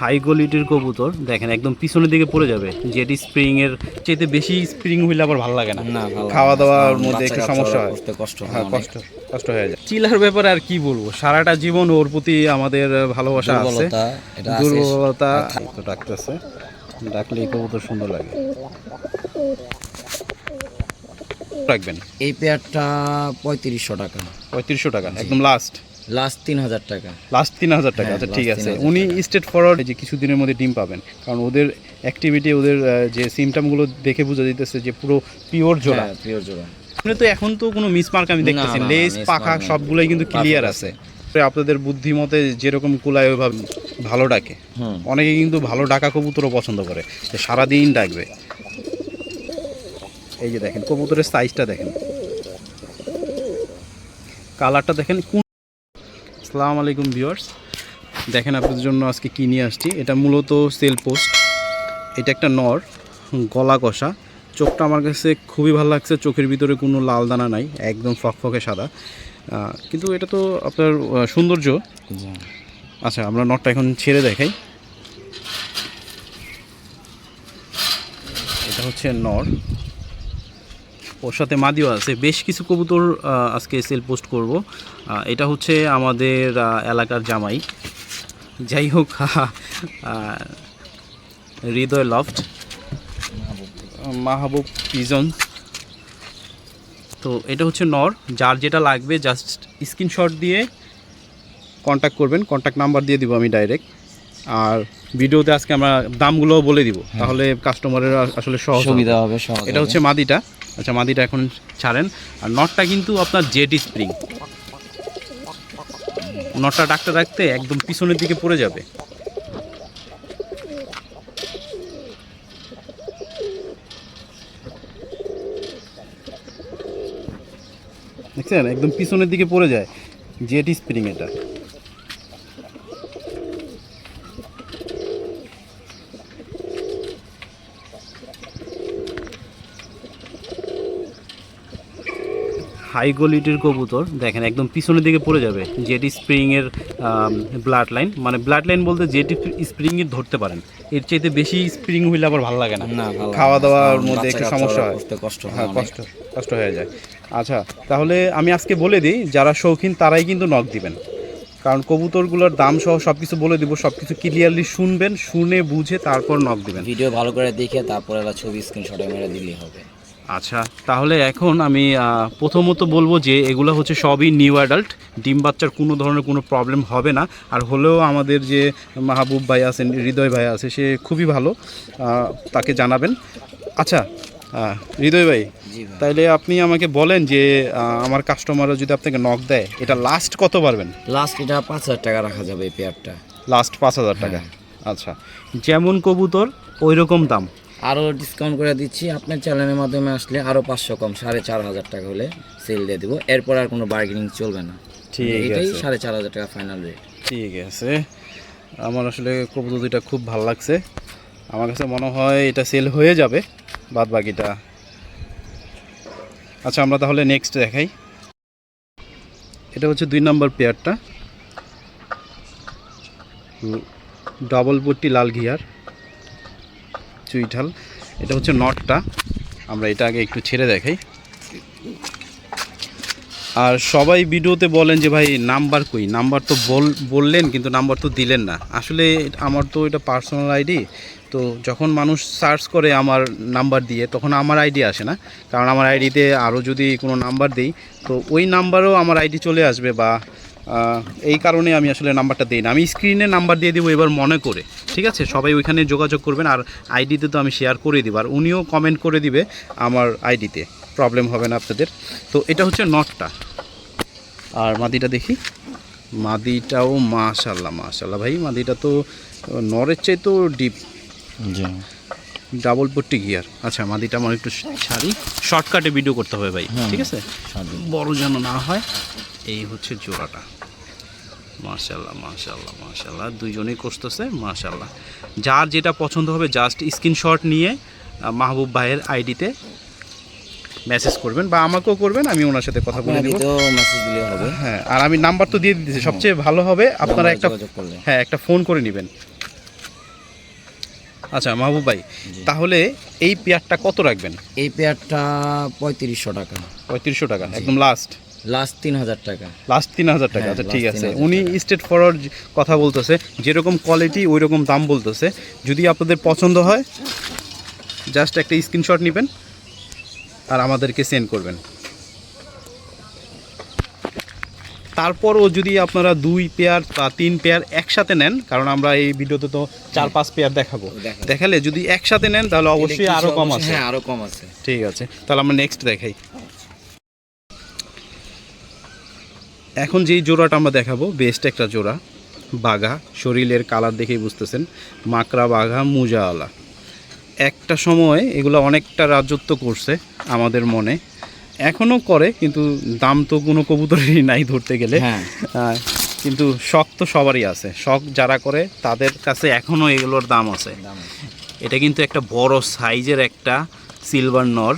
High কোয়ালিটির কবুতর দেখেন একদম পিছনের দিকে পড়ে যাবে। যেটি স্প্রিং এর চাইতে বেশি স্প্রিং হইলে আবার ভালো লাগে না। খাওয়া দাওয়ার মধ্যে একটু সমস্যা হয়। কষ্ট হয় কষ্ট কষ্ট হয়ে যায়। চিলার ব্যাপারে আর কি বলব? সারাটা জীবন ওর প্রতি আমাদের ভালোবাসা আছে। দুর্বলতা ডাকতেছে। ডাকলে এই কবুতর সুন্দর লাগে। রাখবেন। এই পেয়ারটা পঁয়ত্রিশশো টাকা। পঁয়ত্রিশশো টাকা একদম লাস্ট লাস্ট তিন হাজার টাকা। লাস্ট তিন হাজার টাকা হ্যাঁ, আচ্ছা ঠিক আছে। উনি স্টেট ফরওয়ার্ড যে কিছুদিনের মধ্যে ডিম পাবেন। কারণ ওদের অ্যাক্টিভিটি ওদের যে সিমটামগুলো দেখে বোঝা যে পুরো পিওর জোড়া। হ্যাঁ পিওর জোড়া। আপনি তো এখন তো কোনো মিসমার্ক আমি দেখতেছি লেস পাখা সবগুলোই কিন্তু ক্লিয়ার আছে। আপনাদের বুদ্ধিমতে যেরকম কুলায় ওইভাবে ভালো ডাকে। অনেকে কিন্তু ভালো ডাকা কবুতরও পছন্দ করে। যে সারাদিন ডাকবে। এই যে দেখেন কবুতরের সাইজটা দেখেন। কালারটা দেখেন আসসালামু আলাইকুম ভিউয়ার্স। দেখেন আপনাদের জন্য আজকে কি নিয়ে আসছি? এটা মূলত সেল পোস্ট। এটা একটা নর, গলা কষা। চোখটা আমার কাছে খুবই ভালো লাগছে। চোখের ভিতরে কোনো লাল দানা নাই, একদম ফকফকে সাদা। কিন্তু এটা তো আপনার সৌন্দর্য। আচ্ছা আমরা নটটা এখন ছেড়ে দেখাই। এটা হচ্ছে নর। ওর সাথে মাদিও আছে। বেশ কিছু কবুতর আজকে সেল পোস্ট করব। এটা হচ্ছে আমাদের এলাকার জামাই। যাই হোক হৃদয় লফট মাহবুব পিজন। তো এটা হচ্ছে নর। যার যেটা লাগবে জাস্ট স্ক্রিনশট দিয়ে কন্ট্যাক্ট করবেন। কন্ট্যাক্ট নাম্বার দিয়ে দিব আমি ডাইরেক্ট আর ভিডিওতে আজকে আমরা দামগুলোও বলে দিব। তাহলে কাস্টমারের আসলে সহজ। সুবিধা হবে। এটা হচ্ছে মাদিটা। আচ্ছা মাদিটা এখন ছাড়েন। আর নটটা কিন্তু আপনার জেটি স্প্রিং। নটটা ডাকতে ডাকতে একদম পিছনের দিকে পড়ে যাবে। দেখছেন? একদম পিছনের দিকে পড়ে যায় জেটি স্প্রিং এটা। হাই কোয়ালিটির কবুতর দেখেন একদম পিছনের দিকে পড়ে যাবে যেটি স্প্রিংয়ের ব্লাড লাইন মানে ব্লাড লাইন বলতে যেটি স্প্রিংয়ে ধরতে পারেন। এর চাইতে বেশি স্প্রিং হইলে আবার ভালো লাগে না। খাওয়া দাওয়ার মধ্যে একটু সমস্যা হয়। কষ্ট হয় কষ্ট কষ্ট হয়ে যায়। আচ্ছা তাহলে আমি আজকে বলে দিই যারা শৌখিন তারাই কিন্তু নখ দিবেন। কারণ কবুতরগুলোর দাম সহ সব কিছু বলে দিব সব কিছু ক্লিয়ারলি শুনবেন শুনে বুঝে তারপর নখ দিবেন। ভিডিও ভালো করে দেখে তারপরে ছবি স্ক্রিনশটে মেরে দিলেই হবে। আচ্ছা তাহলে এখন আমি প্রথমত বলব যে এগুলো হচ্ছে সবই নিউ অ্যাডাল্ট। ডিম বাচ্চার কোনো ধরনের কোনো প্রবলেম হবে না। আর হলেও আমাদের যে মাহবুব ভাই আছেন হৃদয় ভাই আছে সে খুবই ভালো তাকে জানাবেন। আচ্ছা হৃদয় ভাই তাইলে আপনি আমাকে বলেন যে আমার কাস্টমাররা যদি আপনাকে নক দেয় এটা লাস্ট কত পারবেন? লাস্ট এটা পাঁচ হাজার টাকা রাখা যাবে এই পেয়ারটা লাস্ট পাঁচ হাজার টাকা। হ্যাঁ। আচ্ছা যেমন কবুতর ওই রকম দাম। আরও ডিসকাউন্ট করে দিচ্ছি। আপনার চ্যানেলের মাধ্যমে আসলে আরও পাঁচশো কম সাড়ে চার হাজার টাকা হলে সেল দিয়ে দেবো। এরপর আর কোনো বার্গেনিং চলবে না। ঠিক এটাই আছে। সাড়ে চার হাজার টাকা ফাইনাল রেট ঠিক আছে। আমার আসলে কবুতর দুইটা খুব ভালো লাগছে। আমার কাছে মনে হয় এটা সেল হয়ে যাবে বাদ বাকিটা। আচ্ছা আমরা তাহলে নেক্সট দেখাই। এটা হচ্ছে দুই নম্বর পেয়ারটা ডবল পট্টি লাল ঘিয়ার। চুইঠাল এটা হচ্ছে নটটা। আমরা এটা আগে একটু ছেড়ে দেখাই। আর সবাই ভিডিওতে বলেন যে, ভাই, নাম্বার কই? নাম্বার তো বল, বললেন, কিন্তু নাম্বার তো দিলেন না। আসলে আমার তো এটা পার্সোনাল আইডি তো যখন মানুষ সার্চ করে আমার নাম্বার দিয়ে, তখন আমার আইডি আসে না। কারণ আমার আইডিতে আরও যদি কোনো নাম্বার দিই, তো ওই নাম্বারও আমার আইডি চলে আসবে বা এই কারণে আমি আসলে নাম্বারটা দিই না। আমি স্ক্রিনে নাম্বার দিয়ে দেবো এবার মনে করে ঠিক আছে? সবাই ওইখানে যোগাযোগ করবেন আর আইডিতে তো আমি শেয়ার করে দিব। আর উনিও কমেন্ট করে দিবে আমার আইডিতে প্রবলেম হবে না আপনাদের। তো এটা হচ্ছে নটটা আর মাদিটা দেখি। মাদিটাও মাশাল্লাহ মাশাল্লাহ ভাই। মাদিটা তো নরের চেয়ে তো ডিপ ডাবল পট্টি গিয়ার আচ্ছা মাদিটা আমার একটু ছাড়ি। শর্টকাটে ভিডিও করতে হবে ভাই ঠিক আছে? বড় যেন না হয় এই হচ্ছে জোড়াটা। মাশাল্লাহ মাশাল্লাহ মাশাল্লাহ দুইজনেই কষতেছে মাশাল্লাহ যার যেটা পছন্দ হবে জাস্ট স্ক্রিনশট নিয়ে মাহবুব ভাইয়ের আইডিতে মেসেজ করবেন বা আমাকেও করবেন আমি ওনার সাথে কথা বলে দিব হ্যাঁ আর আমি নাম্বার তো দিয়ে দিতেছি। সবচেয়ে ভালো হবে আপনারা একটা হ্যাঁ একটা ফোন করে নেবেন। আচ্ছা মাহবুব ভাই তাহলে এই পেয়ারটা কত রাখবেন? এই পেয়ারটা পঁয়ত্রিশশো টাকা। পঁয়ত্রিশশো টাকা একদম লাস্ট লাস্ট তিন হাজার টাকা। লাস্ট তিন হাজার টাকা হ্যাঁ, আচ্ছা ঠিক আছে। উনি স্টেট ফরওয়ার্ড কথা বলতেছে যেরকম কোয়ালিটি ওই রকম দাম বলতেছে। যদি আপনাদের পছন্দ হয় জাস্ট একটা স্ক্রিনশট নেবেন আর আমাদেরকে সেন্ড করবেন। তারপরও যদি আপনারা দুই পেয়ার বা তিন পেয়ার একসাথে নেন কারণ আমরা এই ভিডিওতে তো চার পাঁচ পেয়ার দেখাবো। দেখালে যদি একসাথে নেন তাহলে অবশ্যই আরও কম আছে। হ্যাঁ আরও কম আছে। ঠিক আছে তাহলে আমরা নেক্সট দেখাই। এখন যেই জোড়াটা আমরা দেখাবো বেস্ট একটা জোড়া বাঘা শরীরের কালার দেখেই বুঝতেছেন মাকড়া বাঘা মুজাওয়ালা। একটা সময় এগুলো অনেকটা রাজত্ব করছে আমাদের মনে এখনও করে কিন্তু দাম তো কোনো কবুতরেরই নাই ধরতে গেলে। হ্যাঁ। কিন্তু শখ তো সবারই আছে। শখ যারা করে তাদের কাছে এখনও এগুলোর দাম আছে। দাম আছে। এটা কিন্তু একটা বড় সাইজের একটা সিলভার নর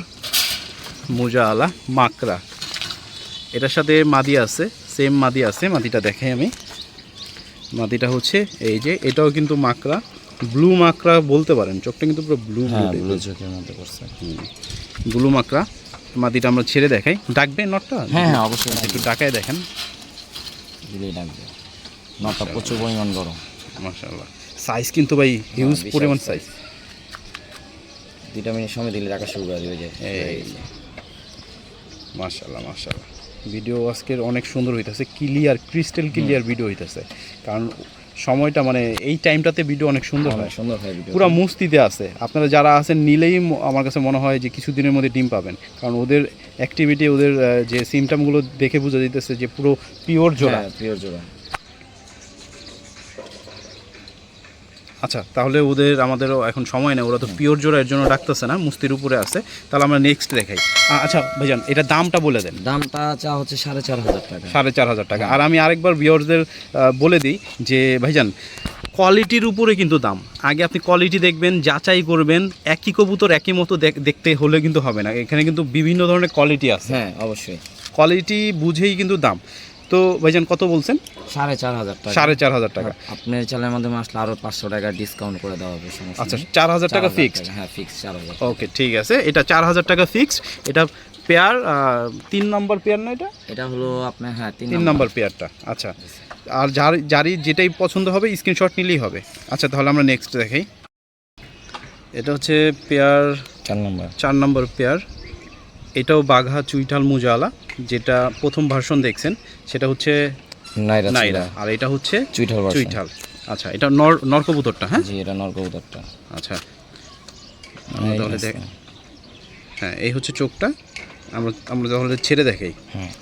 মোজাওয়ালা মাকড়া। এটার সাথে মাদি আছে। সেম মাদি আছে মাদিটা দেখাই আমি। মাদিটা হচ্ছে এই যে এটাও কিন্তু মাকড়া। ব্লু মাকড়া বলতে পারেন চোখটা কিন্তু পুরো ব্লু হ্যাঁ ব্লু চোখের মধ্যে করছে ব্লু মাকড়া। মাদিটা আমরা ছেড়ে দেখাই। ডাকবে নটটা? হ্যাঁ হ্যাঁ অবশ্যই একটু ডাকায় দেখেন। দিলেই ডাকবে। নটা প্রচুর পরিমাণ গরম। মাশাআল্লাহ। সাইজ কিন্তু ভাই হিউজ বিশাল পরিমাণ। সাইজ দুইটা মিনিট সময় দিলে ডাকা শুরু করে দিবে যে এই মাশাল্লাহ মাশাল্লাহ ভিডিও আজকের অনেক সুন্দর হইতেছে ক্লিয়ার ক্রিস্টাল ক্লিয়ার ভিডিও হইতেছে। কারণ সময়টা মানে এই টাইমটাতে ভিডিও অনেক সুন্দর হয়। সুন্দর হয় পুরো মুস্তিতে আছে। আপনারা যারা আছেন নিলেই আমার কাছে মনে হয় যে কিছুদিনের মধ্যে ডিম পাবেন। কারণ ওদের অ্যাক্টিভিটি ওদের যে সিমটামগুলো দেখে বোঝা দিতেছে যে পুরো পিওর জোড়া। পিওর জোড়া। আচ্ছা তাহলে ওদের আমাদেরও এখন সময় নেই ওরা তো পিওর জোড়া এর জন্য ডাকতেছে না মুস্তির উপরে আছে। তাহলে আমরা নেক্সট দেখাই। আচ্ছা ভাইজান এটা দামটা বলে দেন। দামটা চা হচ্ছে সাড়ে চার হাজার টাকা। সাড়ে চার হাজার টাকা। আর আমি আরেকবার ভিউয়ার্সদের বলে দিই যে ভাইজান কোয়ালিটির উপরে কিন্তু দাম। আগে আপনি কোয়ালিটি দেখবেন যাচাই করবেন একই কবুতর একই মতো দেখ- দেখতে হলে কিন্তু হবে না। এখানে কিন্তু বিভিন্ন ধরনের কোয়ালিটি আছে। হ্যাঁ অবশ্যই। কোয়ালিটি বুঝেই কিন্তু দাম। তো ভাইজান কত বলছেন? সাড়ে চার হাজার টাকা। সাড়ে চার হাজার টাকা। আপনার চ্যানেলের মাধ্যমে আসলে আরও পাঁচশো টাকা ডিসকাউন্ট করে দেওয়া হবে সমস্যা আচ্ছা চার হাজার টাকা 4,000 ফিক্সড হ্যাঁ ফিক্স চার হাজার ওকে ঠিক আছে। এটা চার হাজার টাকা ফিক্সড এটা পেয়ার তিন নম্বর পেয়ার না এটা? এটা হলো আপনার হ্যাঁ তিন নম্বর পেয়ারটা আচ্ছা। আর যার যারই যেটাই পছন্দ হবে স্ক্রিনশট নিলেই হবে। আচ্ছা তাহলে আমরা নেক্সট দেখাই। এটা হচ্ছে পেয়ার চার নম্বর চার নম্বর পেয়ার এটাও বাঘা চুইঠাল মুজালা যেটা প্রথম ভার্সন দেখছেন সেটা হচ্ছে নাইরা নাইরা আর এটা হচ্ছে চুইঠাল। চুইঠাল। আচ্ছা এটা নর নরকবুতরটা হ্যাঁ? জি এটা নরকবুতরটা। আচ্ছা। আমরা তাহলে দেখ হ্যাঁ এই হচ্ছে চোখটা। আমরা আমরা তাহলে ছেড়ে দেখাই। হ্যাঁ।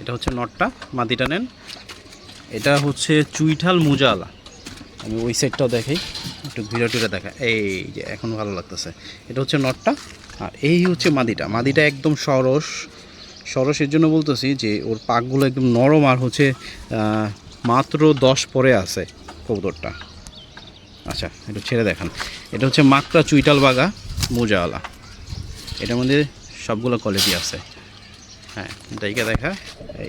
এটা হচ্ছে নটটা মাদিটা নেন। এটা হচ্ছে চুইঠাল মুজালা। আমি ওই সাইডটাও দেখাই। একটু ঘুরে টুরে দেখা। এই যে এখন ভালো লাগতেছে। এটা হচ্ছে নটটা আর এই হচ্ছে মাদিটা। মাদিটা একদম সরস। সরসের জন্য বলতেছি যে ওর পাকগুলো একদম নরম আর হচ্ছে মাত্র দশ পরে আছে কবুতরটা। আচ্ছা একটু ছেড়ে দেখান। এটা হচ্ছে মাকড়া চুইটাল বাগা মোজাওয়ালা এটার মধ্যে সবগুলো কোয়ালিটি আছে। হ্যাঁ ডাইকা দেখা।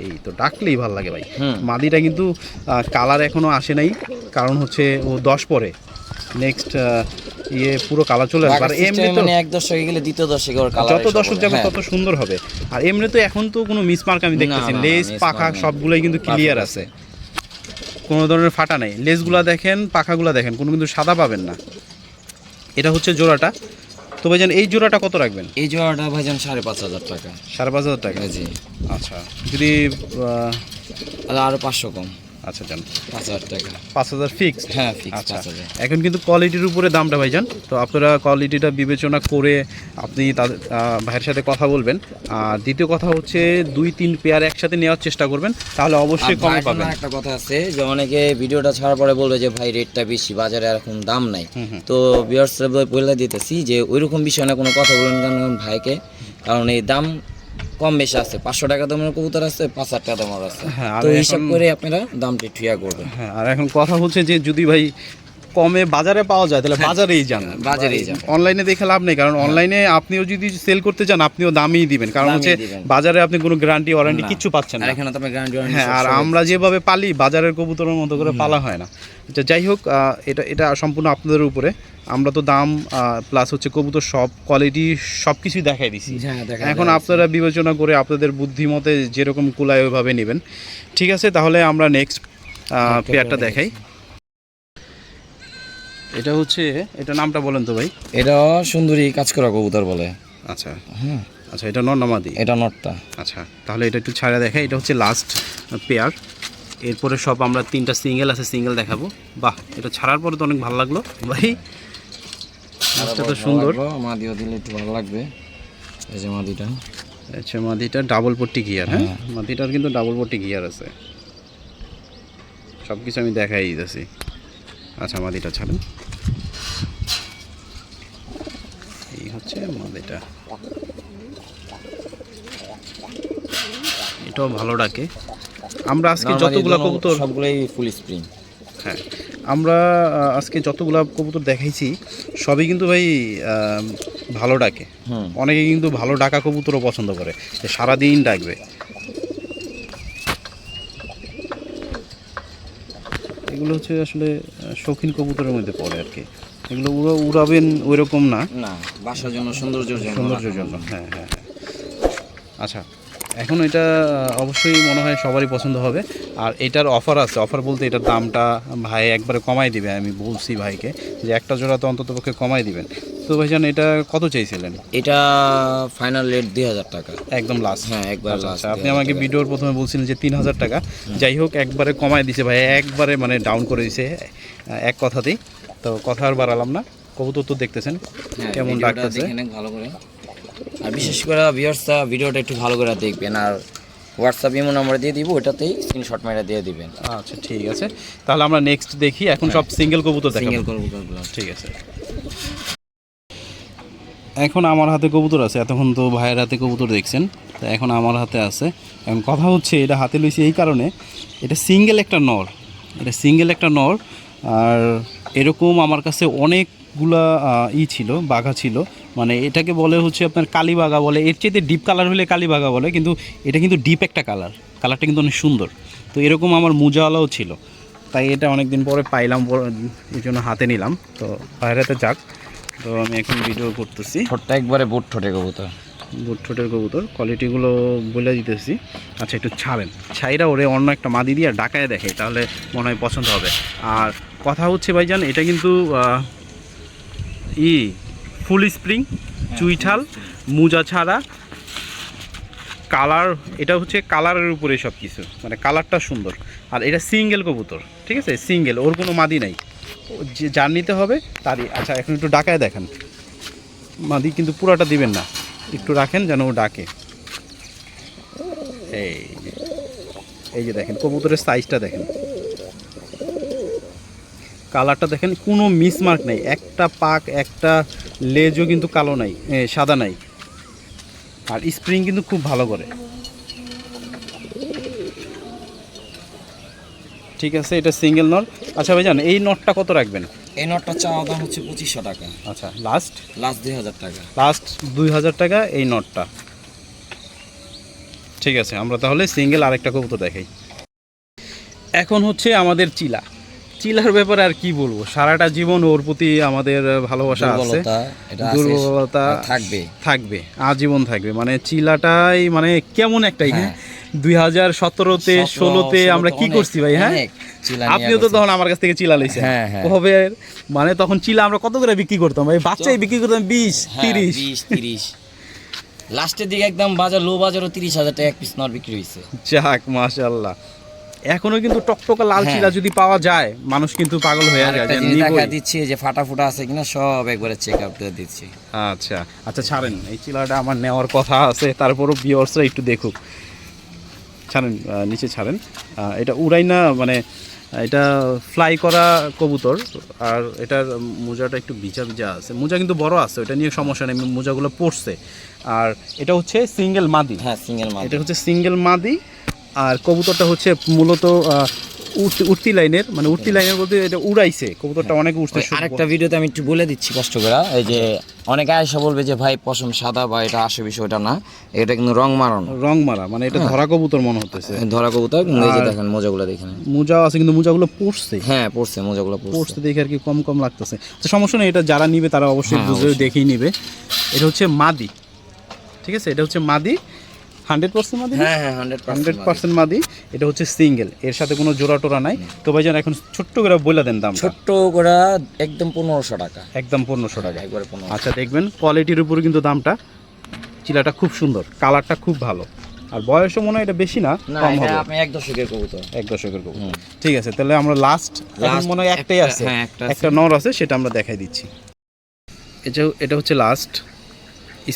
এই তো ডাকলেই ভালো লাগে ভাই। মাদিটা কিন্তু কালার এখনও আসে নাই কারণ হচ্ছে ও দশ পরে। নেক্সট ইয়ে পুরো কালার চলে আসবে। আর এমনি তো মানে এক দশকে গেলে দ্বিতীয় দশকে ওর যত দশক যাবে তত সুন্দর হবে। আর এমনি তো এখন তো কোনো মিসমার্ক আমি না, দেখতেছি লেজ পাখা নেই। সবগুলোই কিন্তু ক্লিয়ার আছে। কোনো ধরনের ফাটা নেই। লেজগুলা দেখেন পাখাগুলা দেখেন কোনো কিন্তু সাদা পাবেন না। এটা হচ্ছে জোড়াটা। তো ভাইজান এই জোড়াটা কত রাখবেন? এই জোড়াটা ভাইজান সাড়ে পাঁচ হাজার টাকা। সাড়ে পাঁচ হাজার টাকা? জি। আচ্ছা। যদি আরও আর পাঁচশো কম। আচ্ছা জান। পাঁচ হাজার টাকা। পাঁচ হাজার ফিক্সড হ্যাঁ ফিক্স আচ্ছা। এখন কিন্তু কোয়ালিটির উপরে দামটা ভাইজান। তো আপনারা কোয়ালিটিটা বিবেচনা করে আপনি তাদের ভাইয়ের সাথে কথা বলবেন। আর দ্বিতীয় কথা হচ্ছে দুই তিন পেয়ার একসাথে নেওয়ার চেষ্টা করবেন। তাহলে অবশ্যই কমে পাবেন। একটা কথা আছে যে অনেকে ভিডিওটা ছাড়ার পরে বলবে যে ভাই রেটটা বেশি বাজারে এরকম দাম নাই। তো বিয়ার্স বলে দিতেছি যে ওইরকম বিষয় না কোনো কথা বলুন কেন ভাইকে কারণ এই দাম কম বেশি আছে। পাঁচশো টাকা দামের কবুতর আছে পাঁচ হাজার টাকা দামের আছে। হ্যাঁ, আর তো হিসাব করে আপনারা দামটি ঠিয়া করবেন। হ্যাঁ আর এখন কথা হচ্ছে যে যদি ভাই কমে বাজারে পাওয়া যায় তাহলে বাজারেই যান। বাজারেই যান। অনলাইনে দেখে লাভ নেই কারণ অনলাইনে আপনিও যদি সেল করতে চান আপনিও দামই দিবেন। কারণ হচ্ছে বাজারে আপনি কোনো গ্যারান্টি ওয়ারেন্টি না। কিচ্ছু পাচ্ছেন না। এখানে তো গ্যারান্টি হ্যাঁ আর আমরা যেভাবে পালি বাজারের কবুতরের মতো করে পালা হয় না। আচ্ছা যাই হোক এটা এটা সম্পূর্ণ আপনাদের উপরে। আমরা তো দাম প্লাস হচ্ছে কবুতর সব কোয়ালিটি সব কিছুই দেখাই দিছি। হ্যাঁ এখন আপনারা বিবেচনা করে আপনাদের বুদ্ধিমতে যেরকম কুলায় ওইভাবে নেবেন। ঠিক আছে তাহলে আমরা নেক্সট পেয়ারটা দেখাই। এটা হচ্ছে এটা নামটা বলেন তো ভাই। এটা সুন্দরী কাজ করা কবুতর বলে। আচ্ছা। হ্যাঁ। আচ্ছা এটা নন্নামাদি এটা নটটা। আচ্ছা তাহলে এটা একটু ছাড়া দেখাই এটা হচ্ছে লাস্ট পেয়ার এরপরে সব আমরা তিনটা সিঙ্গেল আছে সিঙ্গেল দেখাবো। বাহ এটা ছাড়ার পরে তো অনেক ভালো লাগল। ভাই মাছটা তো সুন্দর। মাদিও দিলে একটু ভালো লাগবে। এই যে মাদিটা। আচ্ছা মাদিটা ডাবল পট্টি গিয়ার হ্যাঁ? মাদিটার কিন্তু ডাবল পট্টি গিয়ার আছে। সব কিছু আমি দেখাই দিতেছি। আচ্ছা মাদিটা ছাড়েন এই হচ্ছে মাদিটা এটাও ভালো ডাকে। আমরা আজকে যতগুলা কবুতর সবগুলোই ফুল স্প্রিং হ্যাঁ। আমরা আজকে যতগুলা কবুতর দেখাইছি সবই কিন্তু ভাই ভালো ডাকে। অনেকে কিন্তু ভালো ডাকা কবুতরও পছন্দ করে যে সারাদিন ডাকবে। এগুলো হচ্ছে আসলে শৌখিন কবুতরের মধ্যে পড়ে আর কি। এগুলো উড়া উড়াবেন ওই রকম না। না বাসার জন্য সৌন্দর্যের জন্য সৌন্দর্যের জন্য হ্যাঁ হ্যাঁ হ্যাঁ। আচ্ছা এখন এটা অবশ্যই মনে হয় সবারই পছন্দ হবে। আর এটার অফার আছে অফার বলতে এটার দামটা ভাই একবারে কমাই দিবে আমি বলছি ভাইকে যে একটা জোড়া তো অন্তত পক্ষে কমাই দিবেন। তো ভাইজান এটা কত চাইছিলেন? এটা ফাইনাল রেট দুই হাজার টাকা। একদম লাস্ট হ্যাঁ একবার আচ্ছা লাস্ট আচ্ছা আপনি আমাকে ভিডিওর প্রথমে বলছিলেন যে তিন হাজার টাকা। যাই হোক একবারে কমায় দিছে ভাই একবারে মানে ডাউন করে দিছে এক কথাতেই। তো কথা আর বাড়ালাম না। কবুতর তো দেখতেছেন কেমন ডাকতেছে। ভালো করে। আর বিশেষ করে ভিউয়ার্সরা ভিডিওটা একটু ভালো করে দেখবেন। আর হোয়াটসঅ্যাপ ইমো নাম্বার দিয়ে দিব ওটাতেই স্ক্রিনশট মেরে দিয়ে দিবেন। আচ্ছা ঠিক আছে। তাহলে আমরা নেক্সট দেখি। এখন সব সিঙ্গেল কবুতর দেখাবো। সিঙ্গেল কবুতরগুলো ঠিক আছে। এখন আমার হাতে কবুতর আছে। এতক্ষণ তো ভাইয়ের হাতে কবুতর দেখছেন। তো এখন আমার হাতে আছে। এখন কথা হচ্ছে এটা হাতে লইছি এই কারণে এটা সিঙ্গেল একটা নর। এটা সিঙ্গেল একটা নর। আর এরকম আমার কাছে অনেকগুলা ই ছিল বাঘা ছিল। মানে এটাকে বলে হচ্ছে আপনার কালী বাঘা বলে। এর চেয়ে ডিপ কালার হলে কালী বাঘা বলে কিন্তু এটা কিন্তু ডিপ একটা কালার কালারটা কিন্তু অনেক সুন্দর। তো এরকম আমার মুজাওয়ালাও ছিল। তাই এটা অনেক দিন পরে পাইলাম এই জন্য হাতে নিলাম। তো বাইরেতে যাক। তো আমি এখন ভিডিও করতেছি। ঠোঁটটা একবারে বুট ঠোঁটে কবুতর। বুট ঠোঁটের কবুতর। কোয়ালিটিগুলো বলে দিতেছি। আচ্ছা একটু ছাড়েন। ছাইরা ওরে অন্য একটা মাদি দিয়ে ডাকায় দেখে তাহলে মনে হয় পছন্দ হবে। আর কথা হচ্ছে ভাইজান, এটা কিন্তু ই, ফুল স্প্রিং, চুইঠাল, মুজা ছাড়া। কালার, এটা হচ্ছে কালারের উপরে সব কিছু মানে কালারটা সুন্দর। আর এটা সিঙ্গেল কবুতর, ঠিক আছে? সিঙ্গেল, ওর কোনো মাদি নাই। যে যার নিতে হবে, তারই আচ্ছা এখন একটু ডাকায় দেখান। মাদি কিন্তু পুরাটা দিবেন না, একটু রাখেন যেন ও ডাকে। এই এই যে দেখেন, কবুতরের সাইজটা দেখেন। কালারটা দেখেন কোনো মিসমার্ক নেই। একটা পাক একটা লেজও কিন্তু কালো নাই সাদা নাই। আর স্প্রিং কিন্তু খুব ভালো করে। ঠিক আছে এটা সিঙ্গেল নট আচ্ছা ভাইজান এই নটটা কত রাখবেন? এই নটটা চাওয়া দাম হচ্ছে পঁচিশশো টাকা। আচ্ছা লাস্ট লাস্ট দুই হাজার টাকা। লাস্ট দুই হাজার টাকা এই নটটা ঠিক আছে আমরা তাহলে সিঙ্গেল আরেকটা কবুতর দেখাই। এখন হচ্ছে আমাদের চিলা। চিলার ব্যাপারে আর কি বলব? সারাটা জীবন ওর প্রতি আমাদের ভালোবাসা আছে। দুর্বলতা থাকবে। থাকবে আজীবন থাকবে। মানে চিলাটাই মানে কেমন একটা হ্যাঁ। দুই হাজার সতেরোতে ষোলোতে আমরা কি করছি ভাই হ্যাঁ? আপনিও তো তখন আমার কাছ থেকে চিলা লইছেন। হ্যাঁ, হ্যাঁ। কবে মানে তখন চিলা আমরা কত করে বিক্রি করতাম ভাই? বাচ্চাই বিক্রি করতাম বিশ হ্যাঁ, তিরিশ। তিরিশ। লাস্টের দিকে একদম বাজার লো বাজারও তিরিশ হাজার টাকা এক পিস নট বিক্রি হয়েছে যাক মাশাল্লাহ এখনও কিন্তু টকটকা লাল হ্যাঁ। চিলা যদি পাওয়া যায় মানুষ কিন্তু পাগল হয়ে যায়। দেখা দিচ্ছি যে ফাটা ফুটা আছে কিনা সব একবারে চেক আপ করে দিচ্ছি। আচ্ছা আচ্ছা ছাড়েন এই চিলাটা আমার নেওয়ার কথা আছে তারপরও বিয়ার্সরা একটু দেখুক। ছাড়েন নিচে ছাড়েন। এটা উড়াই না মানে এটা ফ্লাই করা কবুতর আর এটার মোজাটা একটু ভিজা ভিজা আছে। মোজা কিন্তু বড় আছে ওটা নিয়ে সমস্যা নেই মোজাগুলো পড়ছে। আর এটা হচ্ছে সিঙ্গেল মাদি। হ্যাঁ সিঙ্গেল মাদি। এটা হচ্ছে সিঙ্গেল মাদি আর কবুতরটা হচ্ছে মূলত উঠতি লাইনের মানে উঠতি লাইনের বলতে এটা উড়াইছে কবুতরটা অনেক উঠতে আরেকটা ভিডিওতে আমি একটু বলে দিচ্ছি কষ্ট করে এই যে অনেকে আয়সা বলবে যে ভাই পশম সাদা বা এটা আসে বিষয় ওটা না এটা কিন্তু রং মারানো। রং মারা মানে এটা ধরা কবুতর মনে হতেছে ধরা কবুতর এই যে দেখেন মোজাগুলো দেখেন মোজাও আছে কিন্তু মোজাগুলো পড়ছে। হ্যাঁ পড়ছে মোজাগুলো পড়ছে। পড়তে দেখে আর কি কম কম লাগতেছে। তো সমস্যা নেই এটা যারা নিবে তারা অবশ্যই হ্যাঁ, বুঝে দেখেই নিবে। এটা হচ্ছে মাদি ঠিক আছে? এটা হচ্ছে মাদি হান্ড্রেড পার্সেন্ট মাদি হ্যাঁ হ্যাঁ হান্ড্রেড হান্ড্রেড পার্সেন্ট মাদি এটা হচ্ছে সিঙ্গেল এর সাথে কোনো জোড়া টোরা নাই। তো ভাইজান এখন ছোট্ট করে বলে দেন দাম ছোট্ট করে একদম পনেরোশো টাকা। একদম পনেরোশো টাকা। একবারে পনেরো আচ্ছা দেখবেন কোয়ালিটির উপরে কিন্তু দামটা চিলাটা খুব সুন্দর কালারটা খুব ভালো। আর বয়সও মনে হয় এটা বেশি না কম হবে। আপনি এক দশকের কবুতর। এক দশকের কবুতর। ঠিক আছে তাহলে আমরা লাস্ট Last মনে হয় একটাই আছে। হ্যাঁ, একটা একটা নর আছে সেটা আমরা দেখাই দিচ্ছি। এটা এটা হচ্ছে লাস্ট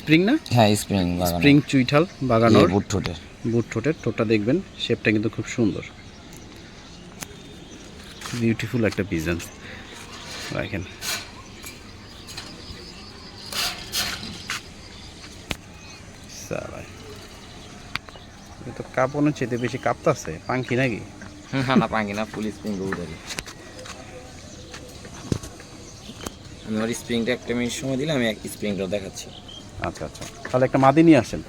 স্প্রিং না? হ্যাঁ স্প্রিং স্প্রিং চুইঠাল বাগানোর। বুট ঠোঁটে বুট ঠোঁটের ঠোঁটটা দেখবেন শেপটা কিন্তু খুব সুন্দর। বিউটিফুল একটা পিজন রাখেন। তো চেতে বেশি কাঁপতাছে পাঙ্কি নাকি? না পাঙ্গি না ফুল স্প্রিং কবুতরই আমি ওর স্প্রিংটা একটা মিনিট সময় দিলে আমি এক স্প্রিংটা দেখাচ্ছি। আচ্ছা আচ্ছা। তাহলে একটা মাদি নিয়ে আসেন।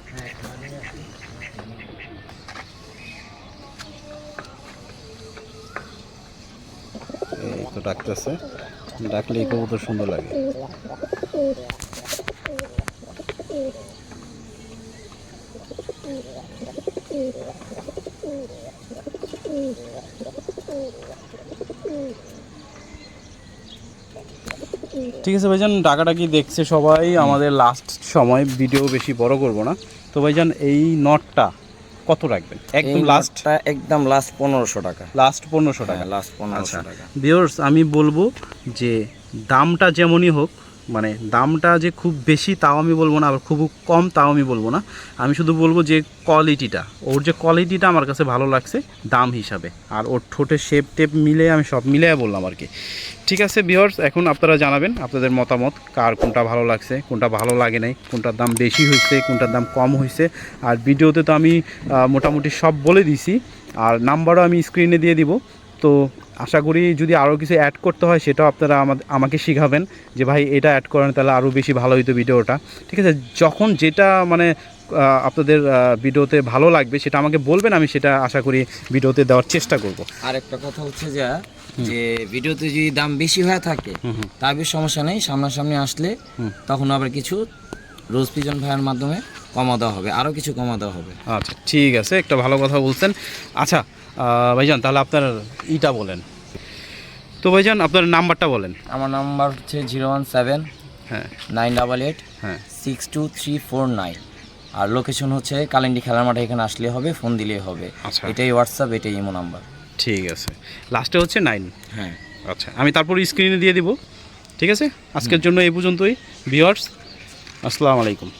এই তো ডাকতেছে। ডাকলে এই কবুতর সুন্দর লাগে। ঠিক আছে ভাইজান টাকাটাকি দেখছে সবাই। আমাদের লাস্ট সময় ভিডিও বেশি বড় করব না। তো ভাইজান এই নটটা কত রাখবেন? একদম লাস্ট একদম লাস্ট পনেরোশো টাকা। লাস্ট পনেরোশো টাকা টাকা। লাস্ট পনেরোশো আচ্ছা। টাকা। ভিউয়ার্স আমি বলব যে দামটা যেমনই হোক মানে দামটা যে খুব বেশি তাও আমি বলব না, আবার খুব কম তাও আমি বলব না। আমি শুধু বলব যে কোয়ালিটিটা ওর যে কোয়ালিটিটা আমার কাছে ভালো লাগছে দাম হিসাবে। আর ওর ঠোঁটের শেপ টেপ মিলে আমি সব মিলে বললাম আর কি। ঠিক আছে বিহর্স এখন আপনারা জানাবেন আপনাদের মতামত, কার কোনটা ভালো লাগছে, কোনটা ভালো লাগে নাই, কোনটার দাম বেশি হয়েছে কোনটার দাম কম হয়েছে আর ভিডিওতে তো আমি মোটামুটি সব বলে দিছি। আর নাম্বারও আমি স্ক্রিনে দিয়ে দিব। তো আশা করি যদি আরও কিছু অ্যাড করতে হয় সেটাও আপনারা আমাকে শিখাবেন যে ভাই এটা অ্যাড করেন তাহলে আরও বেশি ভালো হইতো ভিডিওটা। ঠিক আছে? যখন যেটা মানে আপনাদের ভিডিওতে ভালো লাগবে সেটা আমাকে বলবেন আমি সেটা আশা করি ভিডিওতে দেওয়ার চেষ্টা করব। আর একটা কথা হচ্ছে যে যে ভিডিওতে যদি দাম বেশি হয়ে থাকে তার বেশ সমস্যা নেই সামনাসামনি আসলে তখন আবার কিছু রোজ পিজন ভাইয়ের মাধ্যমে কমা দেওয়া হবে আরও কিছু কমা দেওয়া হবে। আচ্ছা ঠিক আছে একটা ভালো কথা বলছেন। আচ্ছা ভাইজান তাহলে আপনার ইটা বলেন। তো ভাইজান আপনার নাম্বারটা বলেন। আমার নাম্বার হচ্ছে জিরো ওয়ান সেভেন হ্যাঁ। নাইন ডাবল এইট হ্যাঁ। Six two three four nine. আর লোকেশন হচ্ছে কালিন্দি খেলার মাঠে এখানে আসলে হবে ফোন দিলেই হবে। আচ্ছা। এটাই হোয়াটসঅ্যাপ এটাই ইমো নাম্বার। ঠিক আছে। লাস্টে হচ্ছে নাইন হ্যাঁ। আচ্ছা আমি তারপর স্ক্রিনে দিয়ে দিব। ঠিক আছে? আজকের জন্য এই পর্যন্তই। ভিওয়ার্স আসসালামু আলাইকুম।